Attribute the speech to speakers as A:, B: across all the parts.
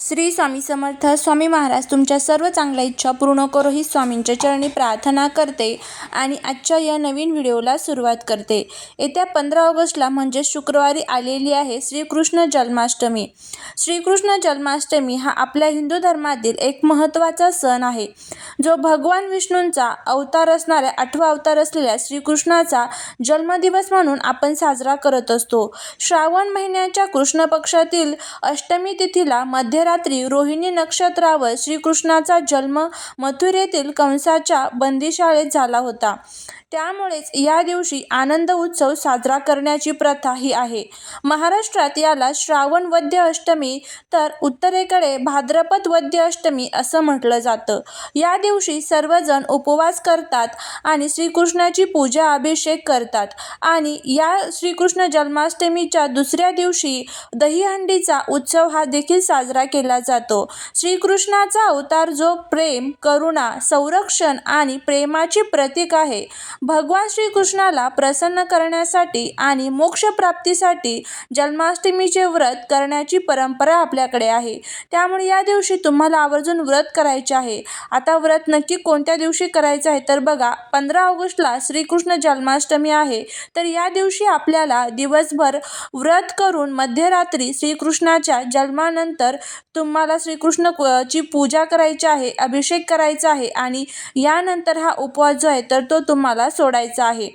A: श्री स्वामी समर्थ स्वामी महाराज तुमच्या सर्व चांगल्या इच्छा पूर्ण करो ही स्वामींच्या चरणी प्रार्थना करते आणि आजच्या या नवीन व्हिडिओला सुरुवात करते. येत्या पंधरा ऑगस्टला म्हणजे शुक्रवारी आलेली आहे श्रीकृष्ण जन्माष्टमी. श्रीकृष्ण जन्माष्टमी हा आपल्या हिंदू धर्मातील एक महत्त्वाचा सण आहे. जो भगवान विष्णूंचा अवतार असणाऱ्या आठवा अवतार असलेल्या श्रीकृष्णाचा जन्मदिवस म्हणून आपण साजरा करत असतो. श्रावण महिन्याच्या कृष्ण पक्षातील अष्टमी तिथीला मध्य रात्री रोहिणी नक्षत्रावर श्रीकृष्णाचा जन्म मथुरेतील कंसाच्या बंदीशाळेत झाला होता. त्यामुळेच या दिवशी आनंद उत्सव साजरा करण्याची प्रथा ही आहे. महाराष्ट्रात याला श्रावण वद्य अष्टमी तर उत्तरेकडे भाद्रपद वद्य अष्टमी असं म्हटलं जातं. या दिवशी सर्वजण उपवास करतात आणि श्रीकृष्णाची पूजा अभिषेक करतात आणि या श्रीकृष्ण जन्माष्टमीच्या दुसऱ्या दिवशी दहीहंडीचा उत्सव हा देखील साजरा केला जातो. श्रीकृष्णाचा अवतार जो प्रेम करुणा संरक्षण आणि प्रेमाची प्रतीक आहे भगवान श्रीकृष्णाला प्रसन्न करण्यासाठी आणि मोक्षप्राप्तीसाठी जन्माष्टमीचे व्रत करण्याची परंपरा आपल्याकडे आहे. त्यामुळे या दिवशी तुम्हाला आवर्जून व्रत करायचे आहे. आता व्रत नक्की कोणत्या दिवशी करायचं आहे तर बघा पंधरा ऑगस्टला श्रीकृष्ण जन्माष्टमी आहे. तर या दिवशी आपल्याला दिवसभर व्रत करून मध्यरात्री श्रीकृष्णाच्या जन्मानंतर तुम्हाला श्रीकृष्ण ची पूजा करायची आहे अभिषेक करायचा आहे आणि यानंतर हा उपवास जो आहे तर तो तुम्हाला सोडायचा आहे.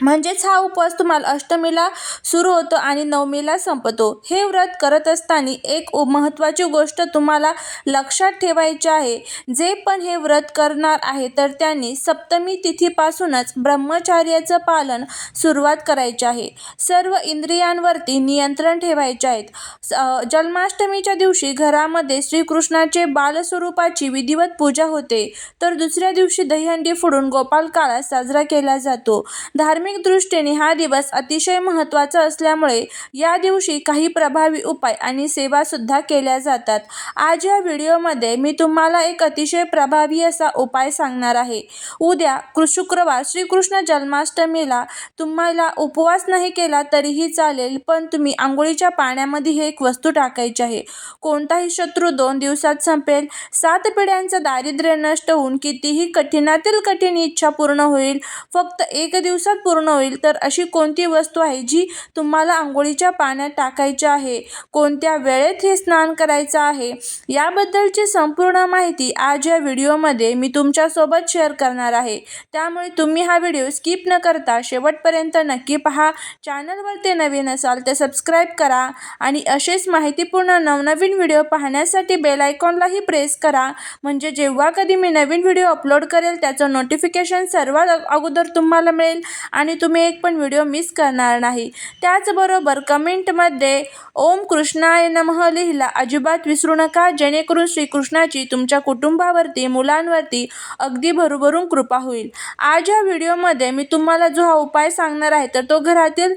A: म्हणजेच हा उपवास तुम्हाला अष्टमीला सुरू होतो आणि नवमीला संपतो. हे व्रत करत असताना एक महत्त्वाची गोष्ट तुम्हाला लक्षात ठेवायची आहे. जे पण हे व्रत करणार आहे तर त्यांनी सप्तमी तिथीपासूनच ब्रह्मचार्याचं पालन सुरुवात करायची आहे. सर्व इंद्रियांवरती नियंत्रण ठेवायचे आहेत. स- जन्माष्टमीच्या दिवशी घरामध्ये श्रीकृष्णाचे बालस्वरूपाची विधिवत पूजा होते. तर दुसऱ्या दिवशी दहीहंडी फोडून गोपाल काळा साजरा केला जातो. धार्मिक धार्मिक दृष्टीने हा दिवस अतिशय महत्त्वाचा असल्यामुळे या दिवशी काही प्रभावी उपाय आणि सेवासुद्धा केल्या जातात. आज या व्हिडिओमध्ये मी तुम्हाला एक अतिशय प्रभावी असा उपाय सांगणार आहे. उद्या शुक्रवार श्रीकृष्ण जन्माष्टमीला तुम्हाला उपवास नाही केला तरीही चालेल पण तुम्ही आंघोळीच्या पाण्यामध्ये ही एक वस्तू टाकायची आहे. कोणताही शत्रू दोन दिवसात संपेल सात पिढ्यांचं दारिद्र्य नष्ट होऊन कितीही कठीणातील कठीण इच्छा पूर्ण होईल फक्त एक दिवसात पूर्ण होईल. तर अशी कोणती वस्तू आहे जी तुम्हाला आंघोळीच्या पाण्यात टाकायची आहे? कोणत्या वेळेत हे स्नान करायचं आहे? याबद्दलची संपूर्ण माहिती आज या व्हिडिओमध्ये मी तुमच्यासोबत शेअर करणार आहे. त्यामुळे तुम्ही हा व्हिडिओ स्किप न करता शेवटपर्यंत नक्की पहा. चॅनलवर ते नवीन असाल तर सबस्क्राईब करा आणि असेच माहितीपूर्ण नवनवीन व्हिडिओ पाहण्यासाठी बेल आयकॉनलाही प्रेस करा. म्हणजे जेव्हा कधी मी नवीन व्हिडिओ अपलोड करेल त्याचं नोटिफिकेशन सर्वात अगोदर तुम्हाला मिळेल. आणि तुम्ही एक पण व्हिडिओ मिस करणार नाही. त्याचबरोबर कमेंटमध्ये ओम कृष्णाय नमः लिहिला अजिबात विसरू नका. जेणेकरून श्रीकृष्णाची तुमच्या कुटुंबावरती मुलांवरती अगदी भरभरून कृपा होईल. आज या व्हिडिओमध्ये मी तुम्हाला जो हा उपाय सांगणार आहे तर तो घरातील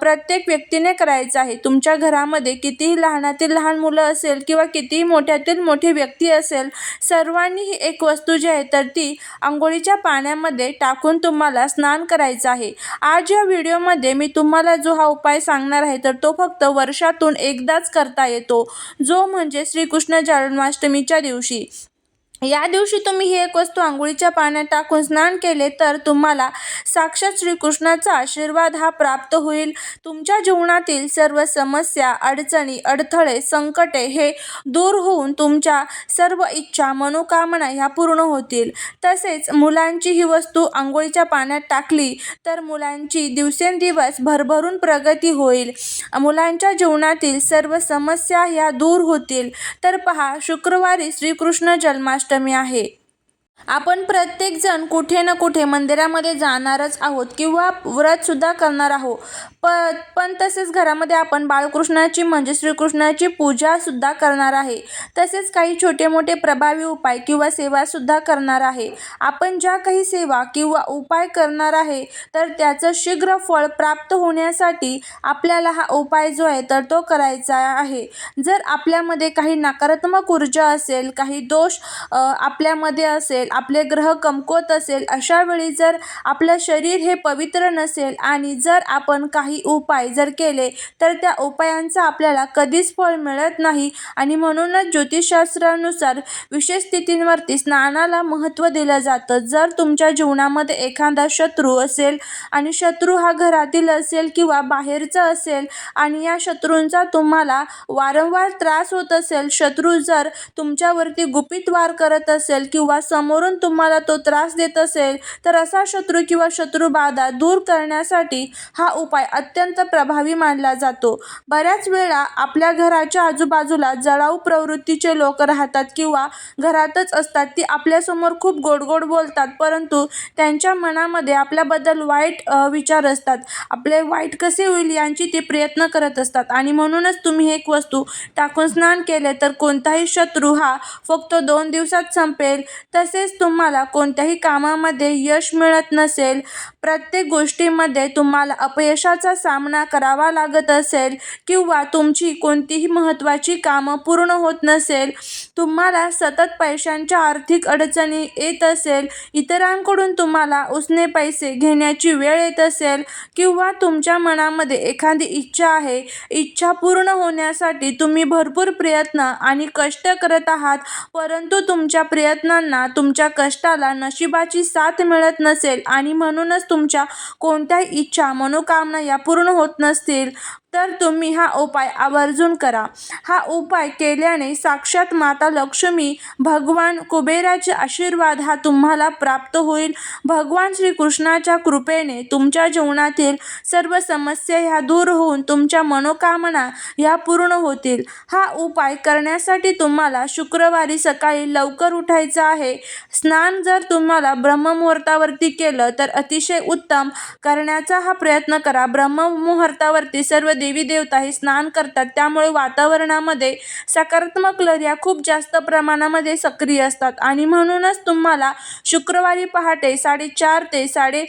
A: प्रत्येक व्यक्तीने करायचा आहे. तुमच्या घरामध्ये कितीही लहानातील लहान मुलं असेल किंवा कितीही मोठ्यातील मोठी व्यक्ती असेल सर्वांनी ही एक वस्तू जी आहे तर ती आंघोळीच्या पाण्यामध्ये टाकून तुम्हाला स्नान करायचं आहे. आज या व्हिडिओमध्ये मी तुम्हाला जो हा उपाय सांगणार आहे तर तो फक्त वर्षातून एकदाच करता येतो. जो म्हणजे श्रीकृष्ण जन्माष्टमीच्या दिवशी. या दिवशी तुम्ही ही एक वस्तू आंघोळीच्या पाण्यात टाकून स्नान केले तर तुम्हाला साक्षात श्रीकृष्णाचा आशीर्वाद हा प्राप्त होईल. तुमच्या जीवनातील सर्व समस्या अडचणी अडथळे संकटे हे दूर होऊन तुमच्या सर्व इच्छा मनोकामना ह्या पूर्ण होतील. तसेच मुलांची ही वस्तू आंघोळीच्या पाण्यात टाकली तर मुलांची दिवसेंदिवस भरभरून प्रगती होईल. मुलांच्या जीवनातील सर्व समस्या ह्या दूर होतील. तर पहा शुक्रवारी श्रीकृष्ण जन्माष्टमी आहे. आपण प्रत्येकजण कुठे ना कुठे मंदिरामध्ये जाणारच आहोत किंवा व्रतसुद्धा करणार आहोत. प पण तसेच घरामध्ये आपण बाळकृष्णाची म्हणजे श्रीकृष्णाची पूजासुद्धा करणार आहे. तसेच काही छोटे मोठे प्रभावी उपाय किंवा सेवासुद्धा करणार आहे. आपण ज्या काही सेवा किंवा उपाय करणार आहे तर त्याचं शीघ्र फळ प्राप्त होण्यासाठी आपल्याला हा उपाय जो आहे तर तो करायचा आहे. जर आपल्यामध्ये काही नकारात्मक ऊर्जा असेल काही दोष आपल्यामध्ये असेल आपले ग्रह कमकुवत असेल अशा वेळी जर आपलं शरीर हे पवित्र नसेल आणि जर आपण काही उपाय जर केले तर त्या उपायांचा आपल्याला कधीच फळ मिळत नाही. आणि म्हणूनच ज्योतिषशास्त्रानुसार विशेष स्थितींवरती स्नानाला महत्त्व दिलं जातं. जर तुमच्या जीवनामध्ये एखादा शत्रू असेल आणि शत्रू हा घरातील असेल किंवा बाहेरचा असेल आणि या शत्रूंचा तुम्हाला वारंवार त्रास होत असेल शत्रू जर तुमच्यावरती गुपित वार करत असेल किंवा समोर समोरून तुम्हाला तो त्रास देत असेल तर असा शत्रू किंवा शत्रुबाधा दूर करण्यासाठी हा उपाय अत्यंत प्रभावी मानला जातो. बऱ्याच वेळा आपल्या घराच्या आजूबाजूला जळाऊ प्रवृत्तीचे लोक राहतात किंवा घरातच असतात ती आपल्यासमोर खूप गोड गोड बोलतात परंतु त्यांच्या मनामध्ये आपल्याबद्दल वाईट विचार असतात. आपले वाईट कसे होईल यांची ते प्रयत्न करत असतात आणि म्हणूनच तुम्ही एक वस्तू टाकून स्नान केले तर कोणताही शत्रू हा फक्त दोन दिवसात संपेल तसेच तुम्हाला कोणत्याही कामामध्ये यश मिळत नसेल प्रत्येक गोष्टीमध्ये तुम्हाला अपयशाचा सामना करावा लागत असेल किंवा तुमची कोणतीही महत्त्वाची कामं पूर्ण होत नसेल तुम्हाला सतत पैशांच्या आर्थिक अडचणी येत असेल इतरांकडून तुम्हाला उसने पैसे घेण्याची वेळ येत असेल किंवा तुमच्या मनामध्ये एखादी इच्छा आहे इच्छा पूर्ण होण्यासाठी तुम्ही भरपूर प्रयत्न आणि कष्ट करत आहात परंतु तुमच्या प्रयत्नांना तुमच्या कष्टाला नशिबाची साथ मिळत नसेल आणि म्हणूनच तुमच्या कोणत्याही इच्छा मनोकामना या पूर्ण होत नसतील तर तुम्ही हा उपाय आवर्जून करा. हा उपाय केल्याने साक्षात माता लक्ष्मी भगवान कुबेराचे आशीर्वाद हा तुम्हाला प्राप्त होईल. भगवान श्रीकृष्णाच्या कृपेने तुमच्या जीवनातील सर्व समस्या ह्या दूर होऊन तुमच्या मनोकामना ह्या पूर्ण होतील. हा उपाय करण्यासाठी तुम्हाला शुक्रवारी सकाळी लवकर उठायचं आहे. स्नान जर तुम्हाला ब्रह्ममुहूर्तावरती केलं तर अतिशय उत्तम करण्याचा हा प्रयत्न करा. ब्रह्ममुहूर्तावरती सर्व देवी देवता हे स्नान करतात. त्यामुळे वातावरणामध्ये सकारात्मक लहरी खूप जास्त प्रमाणामध्ये सक्रिय असतात. आणि म्हणूनच तुम्हाला शुक्रवारी पहाटे साडेचार ते साडे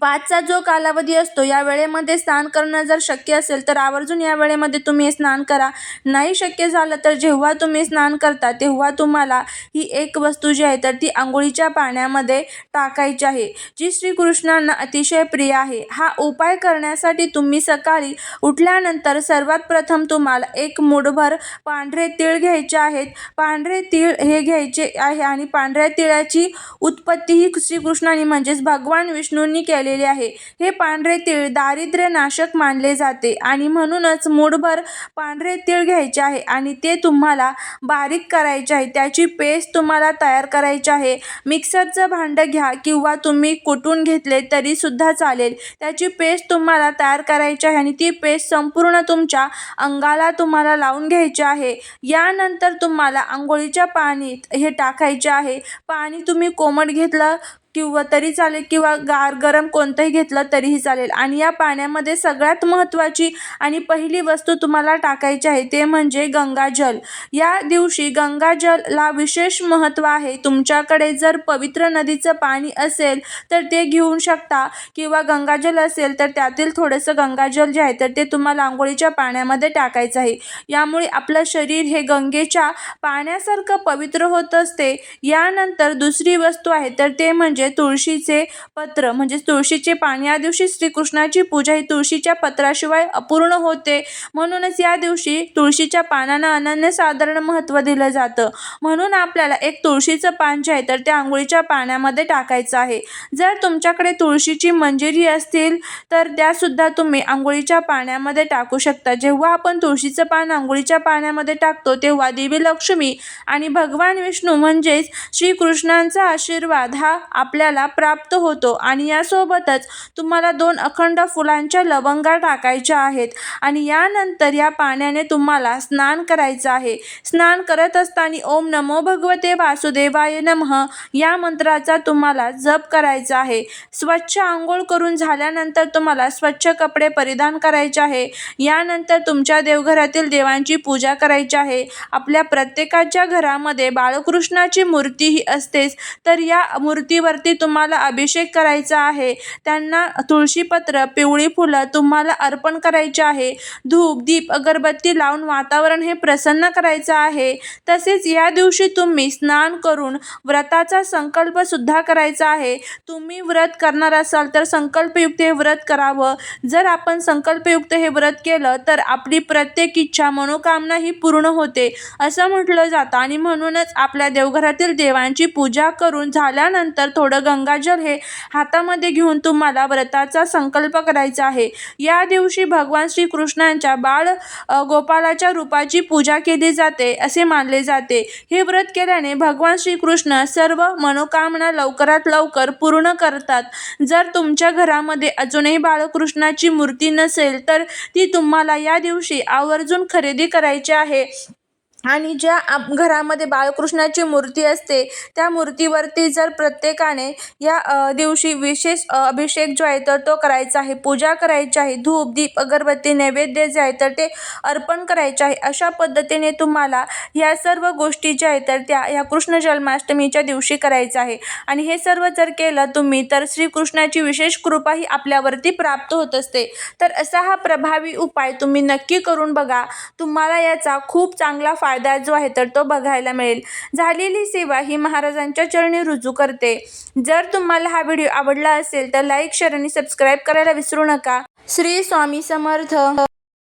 A: पाचचा जो कालावधी असतो या वेळेमध्ये स्नान करणं जर शक्य असेल तर आवर्जून या वेळेमध्ये तुम्ही स्नान करा. नाही शक्य झालं तर जेव्हा तुम्ही स्नान करता तेव्हा तुम्हाला ही एक वस्तू जी आहे तर ती आंघोळीच्या पाण्यामध्ये टाकायची आहे. जी श्रीकृष्णांना अतिशय प्रिय आहे हा उपाय करण्यासाठी तुम्ही सकाळी उठल्यानंतर सर्वात प्रथम तुम्हाला एक मुठभर पांढरे तीळ घ्यायचे आहेत. पांढरे तीळ हे घ्यायचे आहे आणि पांढऱ्या तिळाची उत्पत्ती ही श्रीकृष्णाने म्हणजेच भगवान विष्णूंनी केलेली आहे. हे पांढरे तीळ दारिद्र्य नाशक मानले जाते आणि म्हणूनच मूठभर पांढरे तीळ घ्यायचे आहे आणि ते तुम्हाला बारीक करायचे आहे. त्याची पेस्ट तुम्हाला तयार करायची आहे. मिक्सरचं भांडं घ्या किंवा तुम्ही कुटून घेतले तरीसुद्धा चालेल. त्याची पेस्ट तुम्हाला तयार करायची आहे आणि ती पेस्ट संपूर्ण तुमच्या अंगाला तुम्हाला लावून घ्यायची आहे. यानंतर तुम्हाला आंघोळीच्या पाणीत हे टाकायचे आहे. पाणी तुम्ही कोमट घेतलं किंवा तरी चालेल किंवा गार गरम कोणतंही घेतलं तरीही चालेल. आणि या पाण्यामध्ये सगळ्यात महत्त्वाची आणि पहिली वस्तू तुम्हाला टाकायची आहे ते म्हणजे गंगाजल या दिवशी गंगाजलला विशेष महत्त्व आहे. तुमच्याकडे जर पवित्र नदीचं पाणी असेल तर ते घेऊ शकता किंवा गंगाजल असेल तर त्यातील थोडंसं गंगाजल जे आहे तर ते तुम्हाला आंघोळीच्या पाण्यामध्ये टाकायचं आहे. यामुळे आपलं शरीर हे गंगेच्या पाण्यासारखं पवित्र होत असते. यानंतर दुसरी वस्तू आहे तर ते म्हणजे म्हणजे तुळशीचे पत्र म्हणजेच तुळशीचे पान या दिवशी श्रीकृष्णाची पूजा ही तुळशीच्या पत्राशिवाय अपूर्ण होते. म्हणूनच या दिवशी तुळशीच्या पानांना अनन्यसाधारण महत्त्व दिलं जातं. म्हणून आपल्याला एक तुळशीचं पान जे आहे तर ते आंघोळीच्या पाण्यामध्ये टाकायचं आहे. जर तुमच्याकडे तुळशीची मंजिरी असतील तर त्यासुद्धा तुम्ही आंघोळीच्या पाण्यामध्ये टाकू शकता. जेव्हा आपण तुळशीचं पान आंघोळीच्या पाण्यामध्ये टाकतो तेव्हा देवी लक्ष्मी आणि भगवान विष्णू म्हणजेच श्रीकृष्णांचा आशीर्वाद हा आपल्याला प्राप्त होतो आणि यासोबतच तुम्हाला दोन अखंड फुलांच्या लवंगा टाकायच्या आहेत आणि यानंतर या पाण्याने तुम्हाला स्नान करायचं आहे. स्नान करत असताना ओम नमो भगवते वासुदेवाय नमः या मंत्राचा तुम्हाला जप करायचा आहे. स्वच्छ आंघोळ करून झाल्यानंतर तुम्हाला स्वच्छ कपडे परिधान करायचे आहे. यानंतर तुमच्या देवघरातील देवांची पूजा करायची आहे. आपल्या प्रत्येकाच्या घरामध्ये बाळकृष्णाची मूर्ती ही असतेच तर या मूर्तीवर विग्रहावरती तुम्हाला अभिषेक करायचा आहे. त्यांना तुळशीपत्र पिवळी फुलं तुम्हाला अर्पण करायचे आहे. धूप दीप अगरबत्ती लावून वातावरण हे प्रसन्न करायचं आहे. तसेच या दिवशी तुम्ही स्नान करून व्रताचा संकल्प सुद्धा करायचा आहे. तुम्ही व्रत करणार असाल तर संकल्पयुक्त हे व्रत करावं. जर आपण संकल्पयुक्त हे व्रत केलं तर आपली प्रत्येक इच्छा मनोकामना ही पूर्ण होते. असं म्हटलं जातं आणि म्हणूनच आपल्या देवघरातील देवांची पूजा करून झाल्यानंतर थोडं गंगाजल हे हातामध्ये घेऊन तुम्हाला व्रताचा संकल्प करायचा आहे. या दिवशी भगवान श्रीकृष्णांच्या बाळ गोपालाच्या रूपाची पूजा केली जाते असे मानले जाते. हे व्रत केल्याने भगवान श्रीकृष्ण सर्व मनोकामना लवकरात लवकर पूर्ण करतात. जर तुमच्या घरामध्ये अजूनही बाळकृष्णाची मूर्ती नसेल तर ती तुम्हाला या दिवशी आवर्जून खरेदी करायची आहे. आणि ज्या आप घरामध्ये बाळकृष्णाची मूर्ती असते त्या मूर्तीवरती जर प्रत्येकाने या दिवशी विशेष अभिषेक जो आहे तर तो करायचा आहे. पूजा करायची आहे. धूप दीप अगरबत्ती नैवेद्य जे आहे तर ते अर्पण करायचे आहे. अशा पद्धतीने तुम्हाला या सर्व गोष्टी ज्या आहेत तर त्या या कृष्ण जन्माष्टमीच्या दिवशी करायचं आहे. आणि हे सर्व जर केलं तुम्ही तर श्रीकृष्णाची विशेष कृपा ही आपल्यावरती प्राप्त होत असते. तर असा हा प्रभावी उपाय तुम्ही नक्की करून बघा. तुम्हाला याचा खूप चांगला फायदा फायदा जो आहे तर तो बघायला मिळेल. झालेली सेवा ही महाराजांच्या चरणी रुजू करते. जर तुम्हाला हा व्हिडिओ आवडला असेल तर लाईक शेअर आणि सबस्क्राईब करायला विसरू नका. श्री स्वामी समर्थ.